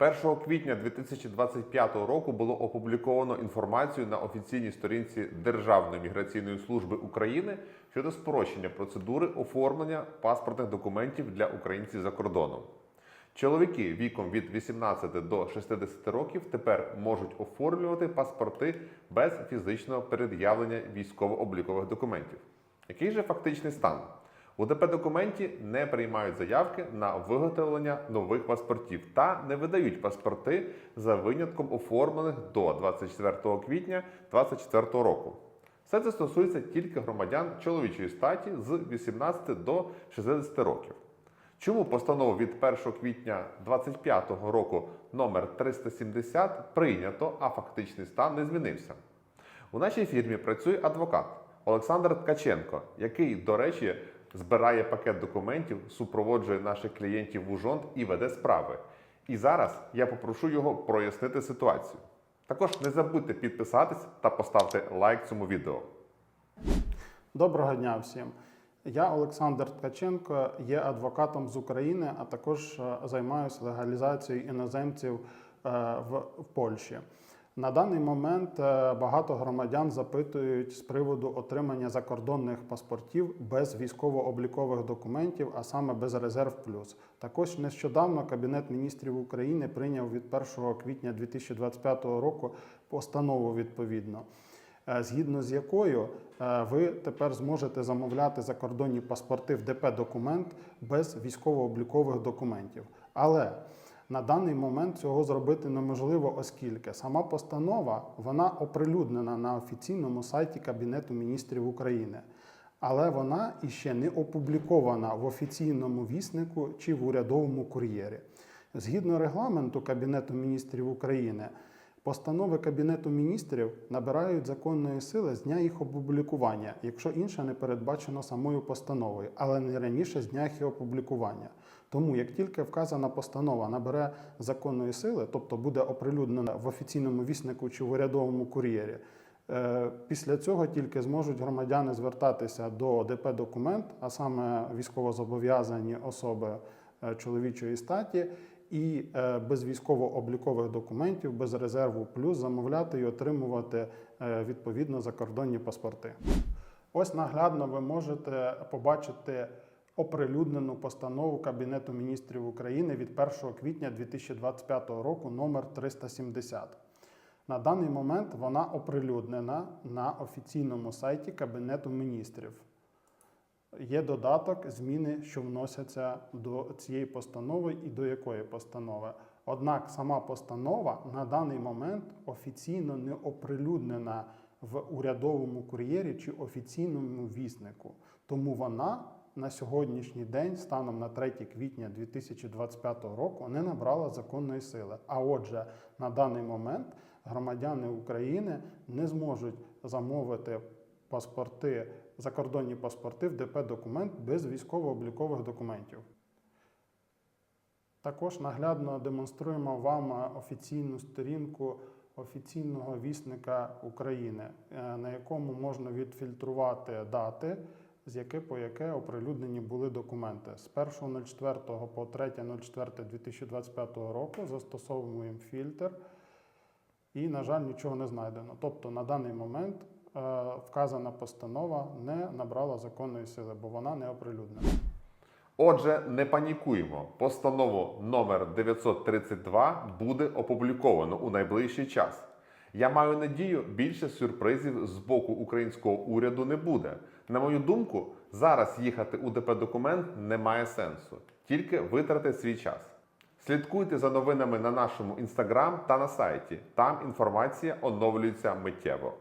1 квітня 2025 року було опубліковано інформацію на офіційній сторінці Державної міграційної служби України щодо спрощення процедури оформлення паспортних документів для українців за кордоном. Чоловіки віком від 18 до 60 років тепер можуть оформлювати паспорти без фізичного пред'явлення військово-облікових документів. Який же фактичний стан? У ДП-документі не приймають заявки на виготовлення нових паспортів та не видають паспорти за винятком оформлених до 24 квітня 2024 року. Все це стосується тільки громадян чоловічої статі з 18 до 60 років. Чому постанову від 1 квітня 2025 року номер 370 прийнято, а фактичний стан не змінився? У нашій фірмі працює адвокат Олександр Ткаченко, який, до речі, збирає пакет документів, супроводжує наших клієнтів в ужонт і веде справи. І зараз я попрошу його прояснити ситуацію. Також не забудьте підписатись та поставити лайк цьому відео. Доброго дня всім. Я Олександр Ткаченко, є адвокатом з України, а також е, займаюся легалізацією іноземців е, в Польщі. На даний момент е, багато громадян запитують з приводу отримання закордонних паспортів без військово-облікових документів, а саме без резерв плюс. Також нещодавно Кабінет міністрів України прийняв від 1 квітня 2025 року постанову відповідно. Е, згідно з якою е, ви тепер зможете замовляти закордонні паспорти в ДП документ без військово-облікових документів. Але на даний момент цього зробити неможливо, оскільки сама постанова вона оприлюднена на офіційному сайті Кабінету міністрів України. Але вона іще не опублікована в офіційному віснику чи в урядовому кур'єрі. Згідно регламенту Кабінету міністрів України, Постанови Кабінету міністрів набирають законної сили з дня їх опублікування, якщо інше не передбачено самою постановою, але не раніше з дня їх опублікування. Тому як тільки вказана постанова набере законної сили, тобто буде оприлюднена в офіційному віснику чи в урядовому кур'єрі, е, після цього тільки зможуть громадяни звертатися до ДП документ, а саме військовозобов'язані особи е, чоловічої статі і е, без військово-облікових документів, без резерву плюс замовляти і отримувати е, відповідно закордонні паспорти. Ось наглядно ви можете побачити оприлюднену постанову Кабінету міністрів України від 1 квітня 2025 року номер 370. На даний момент вона оприлюднена на офіційному сайті Кабінету міністрів. Є додаток зміни, що вносяться до цієї постанови і до якої постанови. Однак сама постанова на даний момент офіційно не оприлюднена в урядовому кур'єрі чи офіційному віснику. Тому вона на сьогоднішній день, станом на 3 квітня 2025 року, не набрала законної сили. А отже, на даний момент громадяни України не зможуть замовити паспорти, закордонні паспорти в ДП документ без військово-облікових документів. Також наглядно демонструємо вам офіційну сторінку офіційного вісника України, е, на якому можна відфільтрувати дати, з яке по яке оприлюднені були документи. З 1.04 по 3.04.2025 року застосовуємо фільтр і, на жаль, нічого не знайдено. Тобто на даний момент е, вказана постанова не набрала законної сили, бо вона не оприлюднена. Отже, не панікуємо. Постанову номер 932 буде опубліковано у найближчий час. Я маю надію, більше сюрпризів з боку українського уряду не буде. На мою думку, зараз їхати у ДП документ немає сенсу, тільки витрати свій час. Слідкуйте за новинами на нашому інстаграм та на сайті. Там інформація оновлюється миттєво.